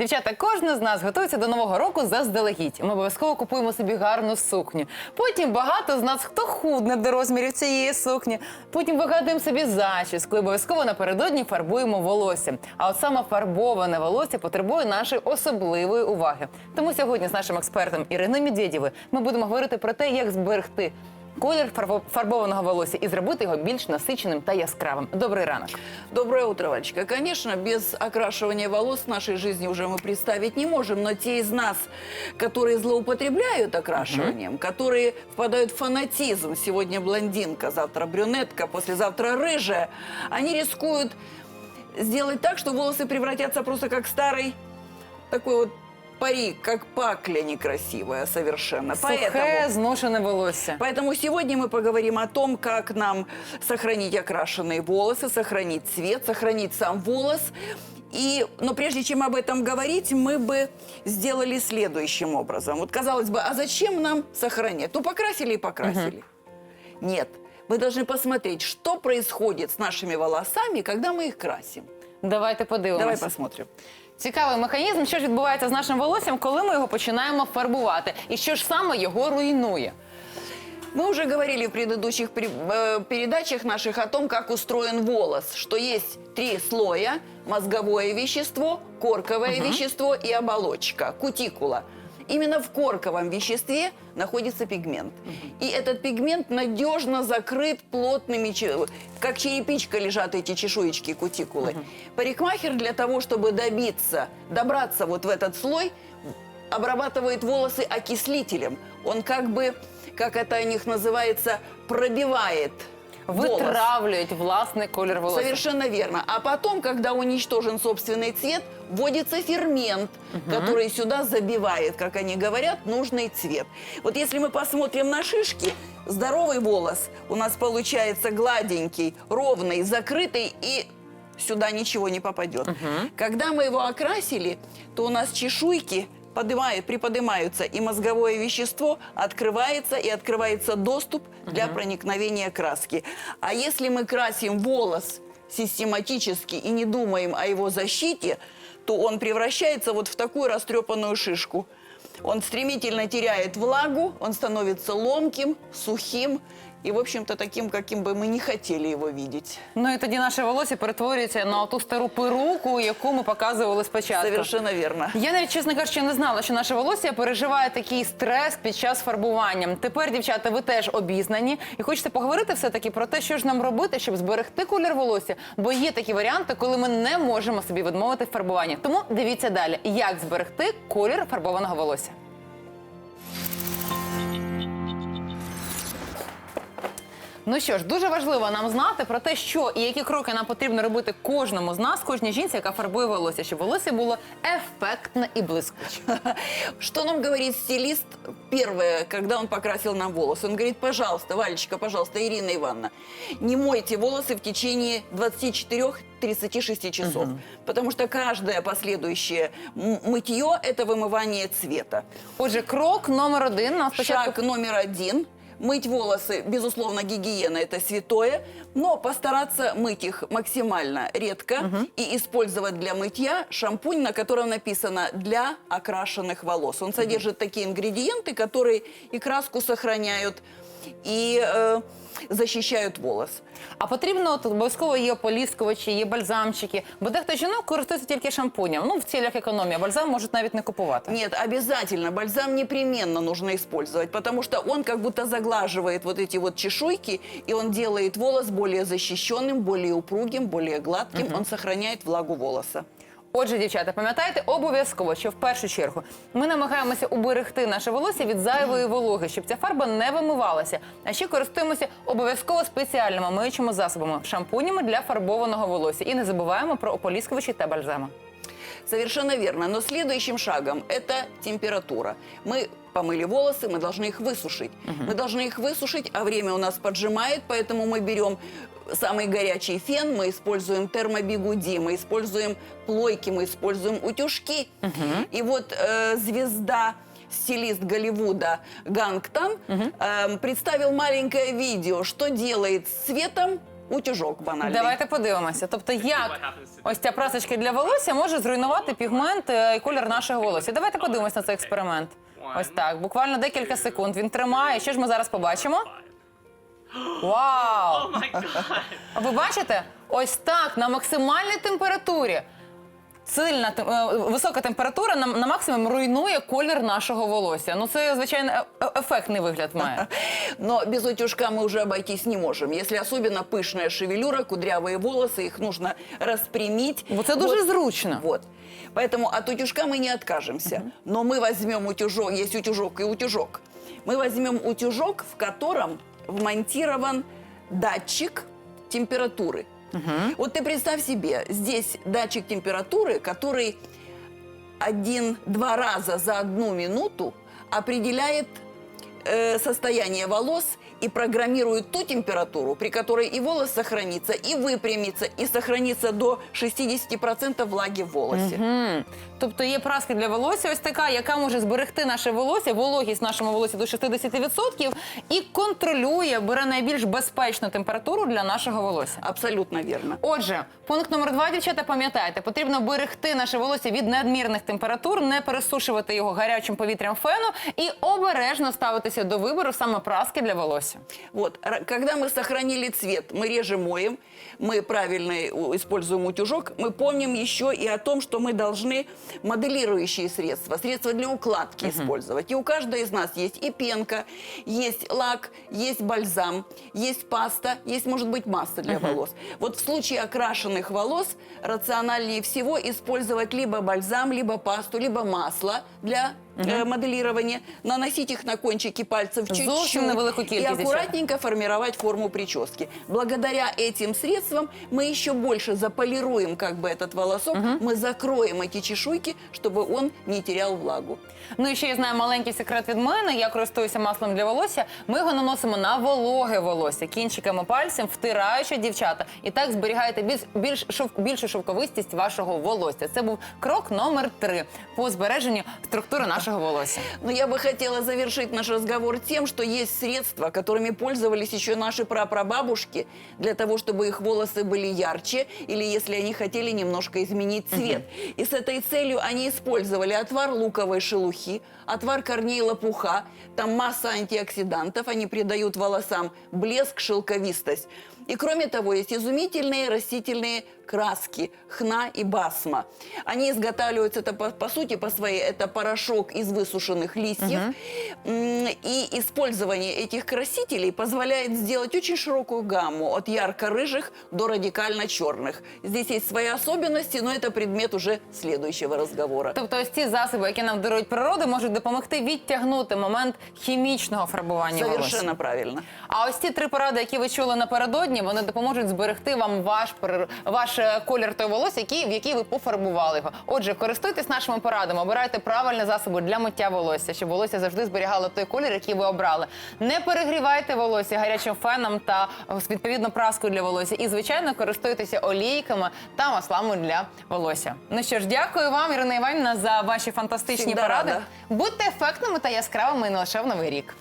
Дівчата, кожен з нас готується до нового року заздалегідь. Ми обов'язково купуємо собі гарну сукню. Потім багато з нас хто худне до розмірів цієї сукні. Потім вигадуємо собі зачіску. і Обов'язково напередодні фарбуємо волосся. А от саме фарбоване волосся потребує нашої особливої уваги. Тому сьогодні з нашим експертом Іриною Медведєвою ми будемо говорити про те, як зберегти. Колір фарбо- фарбованого волосся і зробити його більш насиченим та яскравим. Добрий ранок. Доброе утро, Валечка. Конечно, без окрашивания волос в нашей жизни уже мы представить не можем, но те из нас, которые злоупотребляют окрашиванием, которые впадают в фанатизм, сегодня блондинка, завтра брюнетка, послезавтра рыжая, они рискуют сделать так, что волосы превратятся просто как старый такой вот парик, как пакля некрасивая совершенно. Сухе, зношене волосся. Поэтому сегодня мы поговорим о том, как нам сохранить окрашенные волосы, сохранить цвет, сохранить сам волос. И, но прежде чем об этом говорить, мы бы сделали следующим образом. Вот казалось бы, а зачем нам сохранять? Ну, покрасили и покрасили. Нет, мы должны посмотреть, что происходит с нашими волосами, когда мы их красим. Давайте подивимося. Давай посмотрим. Цікавий механізм, що ж відбувається з нашим волоссям, коли ми його починаємо фарбувати, і що ж саме його руйнує. Мы уже говорили в предыдущих пре- э, передачах наших о том, как устроен волос, что есть три слоя – мозговое вещество, корковое вещество и оболочка, кутикула. Именно в корковом веществе находится пигмент. И этот пигмент надежно закрыт плотными, как черепичка лежат эти чешуечки кутикулы. Парикмахер для того, чтобы добиться, добраться вот в этот слой, обрабатывает волосы окислителем. Он как бы, как это у них называется, пробивает волос. Витравлюють власний колір волосся. Совершенно верно. А потом, когда уничтожен собственный цвет, вводится фермент, который сюда забивает, как они говорят, нужный цвет. Вот если мы посмотрим на шишки, здоровый волос у нас получается гладенький, ровный, закрытый и сюда ничего не попадет. Когда мы его окрасили, то у нас чешуйки подымают, приподнимаются, и мозговое вещество открывается, и открывается доступ для проникновения краски. А если мы красим волос систематически и не думаем о его защите, то он превращается вот в такую растрепанную шишку. Он стремительно теряет влагу, он становится ломким, сухим и, в общем-то, таким, каким бы мы не хотели его видеть. Ну і тоді наше волосся перетворюється на ту стару перуку, яку ми показували спочатку. Совершенно верно. Я навіть, чесно кажучи, не знала, що наше волосся переживає такий стрес під час фарбування. Тепер, дівчата, ви теж обізнані і хочете поговорити все-таки про те, що ж нам робити, щоб зберегти колір волосся. Бо є такі варіанти, коли ми не можемо собі відмовити в фарбуванні. Тому дивіться далі, як зберегти колір фарбованого волосся. Ну що ж, дуже важливо нам знати про те, що і які кроки нам потрібно робити кожному з нас, кожній жінці, яка фарбує волосся, щоб волосся було ефектне і блискуче. Что нам говорит стилист первое, когда он покрасил нам волосы? Он говорит, пожалуйста, Валечка, пожалуйста, Ирина Ивановна, не мойте волосы в течение 24-36 часов. Потому что каждое последующее м- мытье – это вымывание цвета. Отже, крок номер один нам спочатку Шаг номер один – мыть волосы, безусловно, гигиена – это святое, но постараться мыть их максимально редко и использовать для мытья шампунь, на котором написано «для окрашенных волос». Он содержит такие ингредиенты, которые и краску сохраняют, и э, защищают волос. А потрібно от обов'язково є ополіскувачі, є бальзамчики. Бо дехто жінок користується тільки шампунем. Ну в цілях економії. а Бальзам можуть навіть не купувати. Нет, обязательно. Бальзам непременно нужно использовать, потому что он как будто заглаживает вот эти вот чешуйки, и он делает волос более защищенным, более упругим, более гладким. Он сохраняет влагу волоса. Отже, дівчата, пам'ятайте обов'язково, що в першу чергу ми намагаємося уберегти наше волосся від зайвої вологи, щоб ця фарба не вимивалася. А ще користуємося обов'язково спеціальними миючими засобами, шампунями для фарбованого волосся. І не забуваємо про ополіскувачі та бальзами. Совершенно верно. Но следующим шагом это температура. Мы помыли волосы, мы должны их высушить. Мы должны их высушить, а время у нас поджимает, поэтому мы берем самый горячий фен, мы используем термобигуди, мы используем плойки, мы используем утюжки. И вот э, звезда стилист Голливуда Гангтан эм, представил маленькое видео, что делает с цветом утюжок банальный. Давайте подивимося. Тобто, як ось ця прасочка для волосся може зруйнувати пігмент е, і колір нашого волосся. Давайте подивимось на цей експеримент. Ось так, буквально декілька секунд. Він тримає. Що ж ми зараз побачимо? Вау! Oh my god. А Ви бачите? Ось так на максимальній температурі. Сильна тем- е, висока температура на, на максимум руйнує колір нашого волосся. Ну це звичайно е- е- ефектний вигляд має. Но без утюжка мы уже обойтись не можем. Если особенно пышная шевелюра, кудрявые волосы, их нужно распрямить. Бо це дуже зручно. Вот. Поэтому от утюжка мы не откажемся. Но мы возьмем утюжок, есть утюжок и утюжок. Мы возьмем утюжок, в котором вмонтирован датчик температуры. Вот ты представь себе, здесь датчик температуры, который один-два раза за одну минуту определяет э, состояние волос и программирует ту температуру, при которой и волос сохранится, и выпрямится, и сохранится до 60% влаги в волосе. Мгм. Тобто є праска для волосся, ось така, яка може зберегти наше волосся, вологість нашому волосі до 60% і контролює, бере найбільш безпечну температуру для нашого волосся. Абсолютно верно. Отже, пункт номер два, дівчата, пам'ятайте, потрібно берегти наше волосся від надмірних температур, не пересушувати його гарячим повітрям фену і обережно ставитися до вибору саме праски для волосся. Вот, ра- когда мы сохранили цвет, мы реже моем, мы правильно у- используем утюжок, мы помним еще и о том, что мы должны моделирующие средства, средства для укладки использовать. И у каждой из нас есть и пенка, есть лак, есть бальзам, есть паста, есть, может быть, масло для волос. Вот в случае окрашенных волос рациональнее всего использовать либо бальзам, либо пасту, либо масло для э, моделирования, наносить их на кончики пальцев чуть-чуть Зовсім невелику и кількість, дівчата. аккуратненько формировать форму прически. Благодаря этим средствам мы еще больше заполируем как бы этот волосок, мы закроем эти чешуйки, чтобы он не терял влагу. Ну і ще я знаю маленький секрет від мене. Я користуюся маслом для волосся. Ми його наносимо на вологе волосся кінчиками пальцем, втираючи дівчата. І так зберігаєте більш, більш шов, більшу шовковистість вашого волосся. Це був крок номер три по збереженню структури нашого волосся. Но я бы хотела завершить наш разговор тем, что есть средства, которыми пользовались еще наши прапрабабушки для того, чтобы их волосы были ярче или если они хотели немножко изменить цвет. И с этой целью они использовали отвар луковой шелухи, отвар корней лопуха, там масса антиоксидантов, они придают волосам блеск, шелковистость. И кроме того, есть изумительные растительные краски хна и басма. Они изготавливаются, это по, по сути, по своей, это порошок из высушенных листьев. М, И использование этих красителей позволяет сделать очень широкую гамму от ярко-рыжих до радикально-черных. Здесь есть свои особенности, но это предмет уже следующего разговора. Тобто, ось ці засоби, які нам дарують природа, можуть допомогти відтягнути момент хімічного фарбування волосся. Совершенно правильно. А ось ці три поради, які ви чули напередодні, вони допоможуть зберегти вам ваш ваш е, колір той волосся, який, в який ви пофарбували його. Отже, користуйтесь нашими порадами, обирайте правильні засоби для миття волосся, щоб волосся завжди зберігало той колір, який ви обрали. Не перегрівайте волосся гарячим феном та е, відповідно праскою для волосся. І звичайно, користуйтеся олійками та маслами для волосся. Ну що ж, дякую вам, Ірина Іванівна, за ваші фантастичні Всегда поради. рада. Будьте ефектними та яскравими і не лише в новий рік.